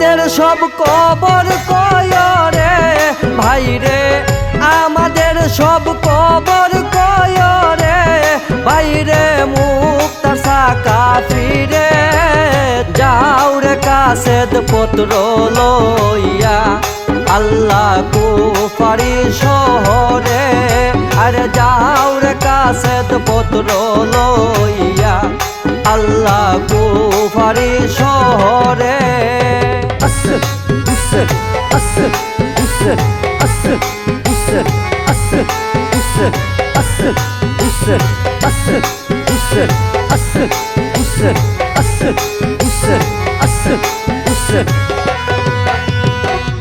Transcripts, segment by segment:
আমাদের সব কবর কয়রে ভাইরে আমাদের সব কবর কয়রে ভাই রে, মুক্তার সাকা ফিরে যাও রে কাসেদ পত্র লইয়া। আল্লাহ কুফারি শহরে, আরে যাও রে কাসেদ পত্র লইয়া। আল্লাহ কুফারি শহরে Asır, usır, asır, usır, asır, usır, asır, usır, asır, usır, asır, usır, asır, usır, asır, usır, asır, usır.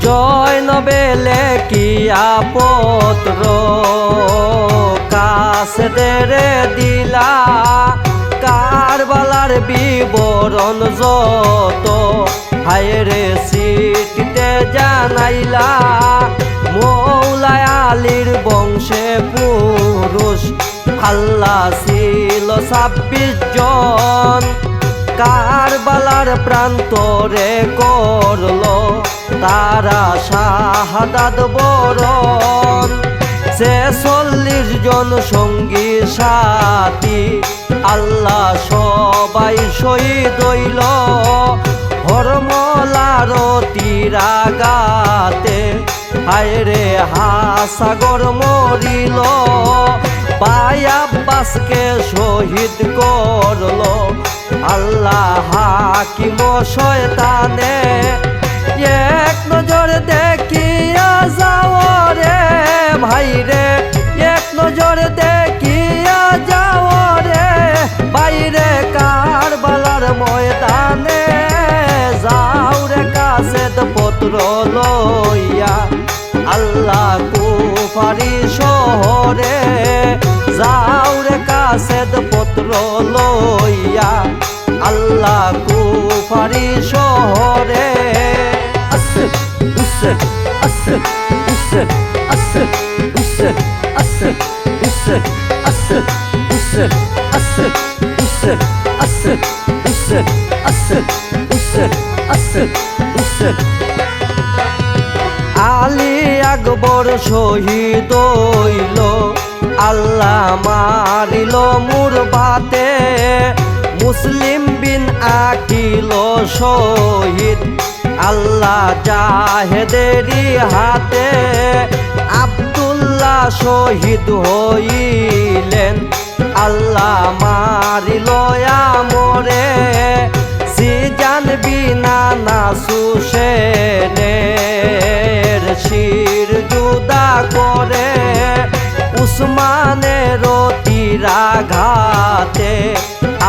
জয় নবেলে কিয়া পত্র কাসেরে দিলা কারবালার বিবরণ যত হায়রে সিটিতে জানাইলা, মৌলায় আলীর বংশে পুরুষ আল্লাহ ছিল ছাব্বিশ জন। কারবালার প্রান্তরে করল তারা শাহাদাত বরণ। সে চল্লিশ জন সঙ্গী সাথী, আল্লাহ সবাই শহীদ হইল। হরমলার তীরাগাতে। হায়রে হাসাগর মরিল। বাই আব্বাসকে শহীদ করল। আল্লাহ হাকিম শয়তানে। এক নজর দেখিয়া যাও রে ভাই পত্র লইয়া আল্লাহ কুফারি শহরে যাও রে কাসেদ পত্র লইয়া আল্লাহ কুফারি শহরে usır, asır, আলী আকবর শহীদ হইল, আল্লাহ মারিল মুর বাতে। মুসলিম বিন আকিল শহীদ, আল্লাহ জাহেদেরি হাতে। আব্দুল্লাহ শহীদ হইলেন, আল্লাহ মারিল সিজান বিনা নাসু সেনের শির জুদা করে উসমানের তীরাঘাতে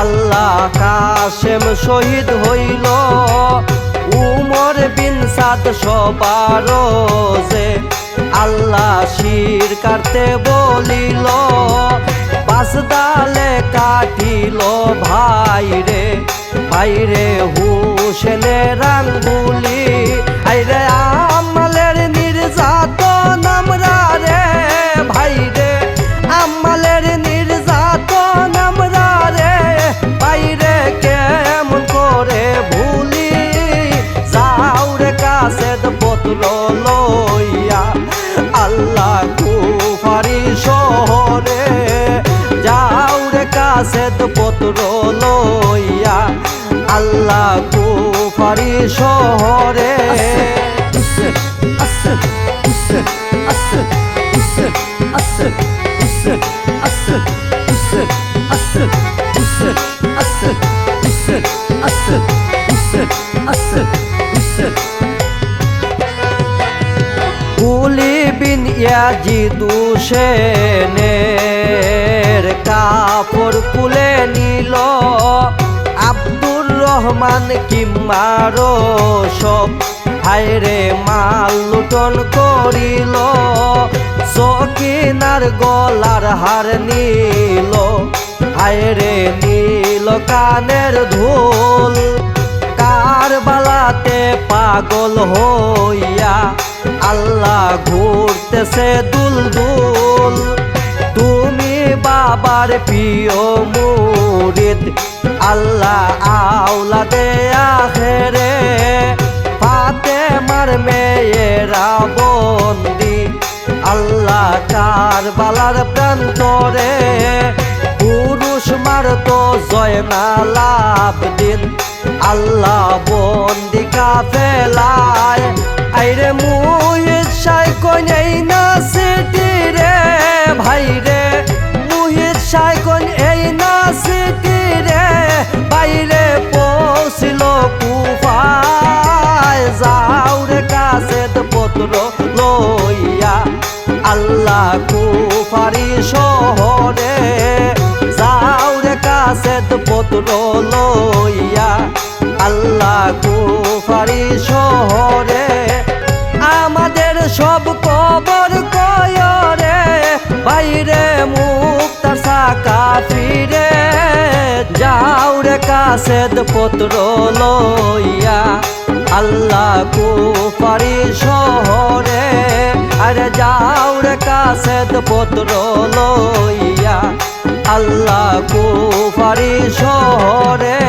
আল্লাহ কাশেম শহীদ হইল উমর বিন সাদ সবার আল্লাহ শির কাটতে বলিল আসদালে কাটিল ভাইরে বাইরে হুসেলে রাঙ্গু সেদ পত্র লইয়া আল্লাহ কুফারি শহরে। কুলি বিন ইয়াজি দুশেনে কাপড় কুলে নিল। আব্দুর রহমান কিম্মারো সব হায়রে মাল লুটন করিল। সকিনার গলার হার নিল হায়রে নীল কানের ধুল কারবালাতে পাগল হইয়া আল্লাহ ঘুরতেছে দুল দুল বাবার প্রিয় মুরিদ, আল্লাহ আউলাদে আখেরে পাতে মার মেয়েরা বন্দি, আল্লাহ চার বালার প্রান্তরে। পুরুষ মারত জয় না লাভ দিন আল্লাহ বন্দি কাফেলায়। আইরে মুই সাই কইনাই না সিটি রে ভাই রে মুহিত এই না সিটি রে, বাইরে পৌঁছিল কুফায়। যাও রে কাছেত পত্র লইয়া, আল্লাহ কুফারি শহরে। যাও রে কাছেত পত্র লইয়া, আল্লাহ কুফারি শহরে। আমাদের সব কবর রে পত্র লইয়া আল্লাহ কুফারি শহরে। আরে যাও রে কাসেদ পত্র লইয়া আল্লাহ কুফারি শহরে।